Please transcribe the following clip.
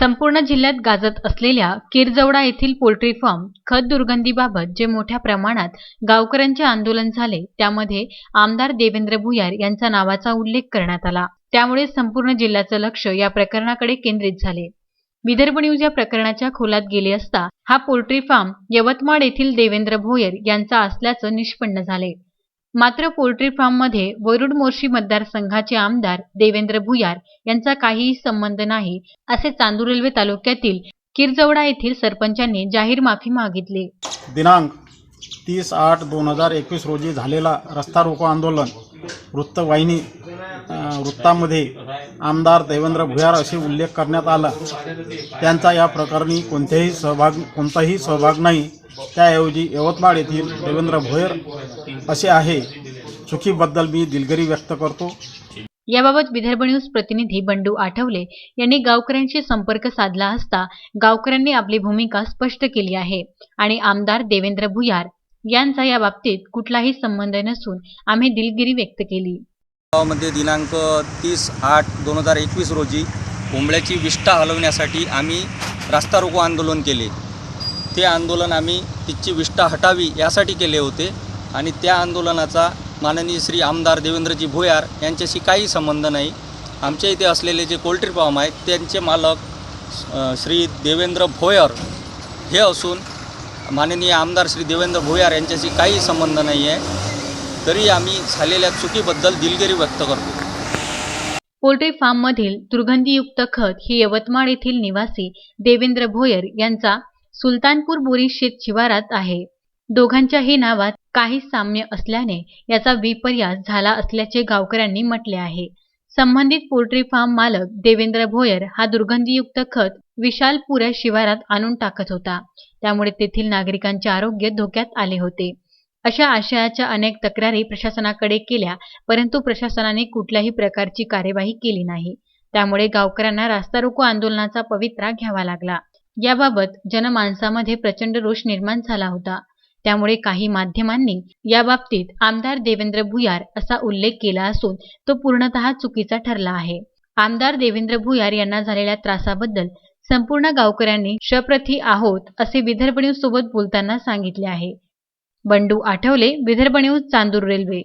संपूर्ण जिल्ह्यात गाजत असलेल्या किरजवडा येथील पोल्ट्री फार्म खत दुर्गंधीबाबत जे मोठ्या प्रमाणात गावकऱ्यांचे आंदोलन झाले त्यामध्ये आमदार देवेंद्र भुयार यांचा नावाचा उल्लेख करण्यात आला. त्यामुळे संपूर्ण जिल्ह्याचं लक्ष या प्रकरणाकडे केंद्रित झाले. विदर्भ न्यूज या प्रकरणाच्या खोलात गेले असता हा पोल्ट्री फार्म यवतमाळ येथील देवेंद्र भोयर यांचा असल्याचं निष्पन्न झाले. मात्र पोल्ट्री फार्ममध्ये वरुड मोर्शी मतदारसंघाचे आमदार देवेंद्र भुयार यांचा काहीही संबंध नाही असे चांदूर रेल्वे तालुक्यातील किरजवडा येथील सरपंचांनी जाहीर माफी मागितली. दिनांक तीस आठ दोन हजार एकवीस रोजी झालेला रस्ता रोको आंदोलन वृत्तवाहिनी वृत्तामध्ये आमदार देवेंद्र भुयार असे उल्लेख करण्यात आला. त्यांचा या प्रकरणी कोणत्याही सहभाग कोणताही सहभाग नाही. त्याऐवजी यवतमाळ येथील देवेंद्र भोयर असे आहे. चुकीबद्दल मी दिलगिरी व्यक्त करतो. याबाबत विदर्भ न्यूज प्रतिनिधी बंडू आठवले यांनी गावकऱ्यांशी संपर्क साधला असता गावकऱ्यांनी आपली भूमिका स्पष्ट केली आहे आणि आमदार देवेंद्र भुयार यांचा या बाबतीत कुठलाही संबंध नसून आम्ही दिलगिरी व्यक्त केली. गावामध्ये दिनांक तीस आठ दोन हजार एकवीस रोजी कोंबड्याची विष्ठा हलवण्यासाठी आम्ही रास्ता रोको आंदोलन केले. ते आंदोलन आम्ही तिची विष्ठा हटावी यासाठी केले होते. आणि त्या आंदोलनाचा माननीय श्री आमदार देवेंद्रजी भोयार यांच्याशी काही संबंध नाही. आमच्या इथे असलेले जे पोल्ट्री फार्म आहेत त्यांचे मालक श्री देवेंद्र भोयर हे असून माननीय आमदार श्री देवेंद्र भोयार यांच्याशी काही संबंध नाही आहे. तरी आम्ही झालेल्या चुकीबद्दल दिलगिरी व्यक्त करतो. पोल्ट्री फार्ममधील दुर्गंधीयुक्त खत ही यवतमाळ येथील निवासी देवेंद्र भोयर यांचा सुलतानपूर बोरी शेत शिवारात आहे. दोघांच्याही नावात काही साम्य असल्याने याचा विपर्यास झाला असल्याचे गावकऱ्यांनी म्हटले आहे. संबंधित पोल्ट्री फार्म मालक देवेंद्र भोयर हा दुर्गंधीयुक्त खत विशालपुरा शिवारात आणून टाकत होता. त्यामुळे तेथील नागरिकांचे आरोग्य धोक्यात आले होते. अशा आशयाच्या अनेक तक्रारी प्रशासनाकडे केल्या परंतु प्रशासनाने कुठल्याही प्रकारची कार्यवाही केली नाही. त्यामुळे गावकऱ्यांना रास्ता रोको आंदोलनाचा पवित्रा घ्यावा लागला. याबाबत जनमानसामध्ये प्रचंड रोष निर्माण झाला होता. त्यामुळे काही माध्यमांनी याबाबतीत आमदार देवेंद्र भुयार असा उल्लेख केला असून तो पूर्णतः चुकीचा ठरला आहे. आमदार देवेंद्र भुयार यांना झालेल्या त्रासाबद्दल संपूर्ण गावकऱ्यांनी शप्रथी आहोत असे विदर्भ न्यूज सोबत बोलताना सांगितले आहे. Bandu Athawale Vidarbha news Chandur railway.